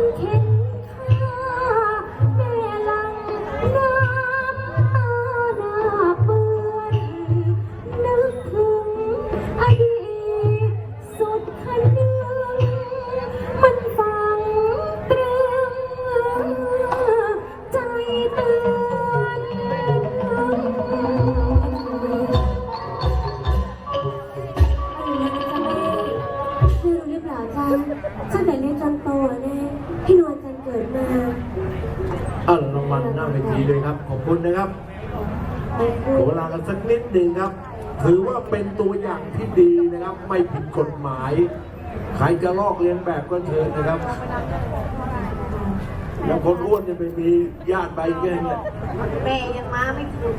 one วัลหน้าเวทีเลยครับ ขอบคุณนะครับขอบคุณขอเวลากันสักนิดหนึ่งครับ ถือว่าเป็นตัวอย่างที่ดีนะครับ ไม่ผิดกฎหมาย ใครจะลอกเลียนแบบก็เชิญนะครับ แล้วคนอ้วนเนี่ยไม่มีญาติไปแค่เนี่ยแม่ยังมาไม่ถึง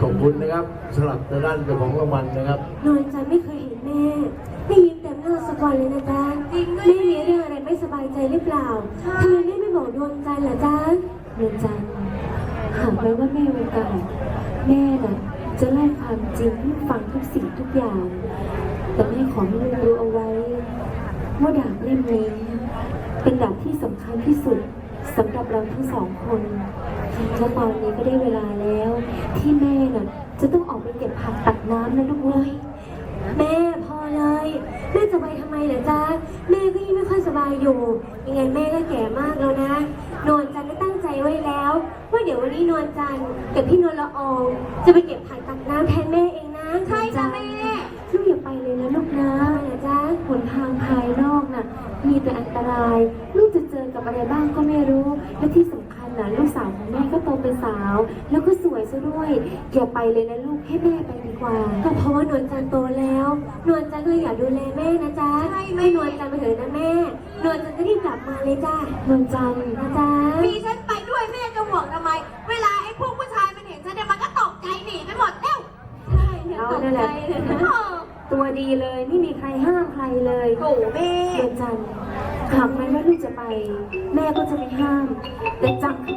ขอบคุณนะครับสำหรับทางด้านเจ้าของรางวัลนะครับนวลจันทร์ไม่เคยเห็นแม่ได้ยินแต่หน้าสักวันเลยนะจ๊ะแม่มีเรื่องอะไรไม่ส บายใจหรือเปล่าทำไมแม่ไม่บอกนวลจันทร์ล่ะจ๊ะนวลจันทร์หากแม้ว่าแม่มีโอกาสแม่น่ะ จะเล่าความจริงให้ฟังทุกสิ่งทุกอย่าง แต่แม่ขอให้ลูกรู้เอาไว้ ว่าดาบเล่มนี้ เป็นดาบที่สำคัญที่สุดสำหรับเราทั้งสองคนและตอนนี้ก็ได้เวลาแล้ว ที่แม่น่ะ จะต้องออกไปเก็บผักตักน้ำนะลูกเว้ย แม่พอเลย แม่จะไปทำไมเหรอจ๊ะ แม่ก็ยังไม่ค่อย สบายอยู่ ยังไงแม่ก็แก่มากแล้วนะ นวลจันทร์ได้ตั้งใจไว้แล้วว่าเดี๋ยววันนี้นวลจันทร์กับพี่นวลละออง จะไปเก็บผักตักน้ำแทนแม่เองนะใช่จ้ะแม่ลูกอย่าไปเลยนะลูกนะนะจ๊ะหนทางภายนอกน่ะ มีแต่อันตราย ลูกจะเจอกับอะไรบ้างก็ไม่รู้และที่สำ แล้วก็สวยซะด้วยอย่าไปเลยนะลูกให้แม่ไปดีกว่า ก็เพราะว่านวลจันทร์โตแล้ว นวลจันทร์ก็เลยอยากดูแลแม่นะจ๊ะใช่แม่ให้นวลจันทร์ไปเถอะนะแม่ นวลจันทร์จะรีบกลับมาเลยจ้ะนวลจันทร์นะจ๊ะมีฉันไปด้วยแม่จะห่วงทำไม เวลาไอ้พวกผู้ชายมันเห็นฉันเนี่ยมันก็ตกใจหนีไปหมดเอ้วใช่เนี่ยเอาตกนั่นแหใจละเลยนะตัวดีเลยไม่มีใครห้ามใครเลยโอ้แม่เดือนจันทร์หากแม้ว่าลูกจะไป แม่ก็จะไม่ห้าม แต่จำ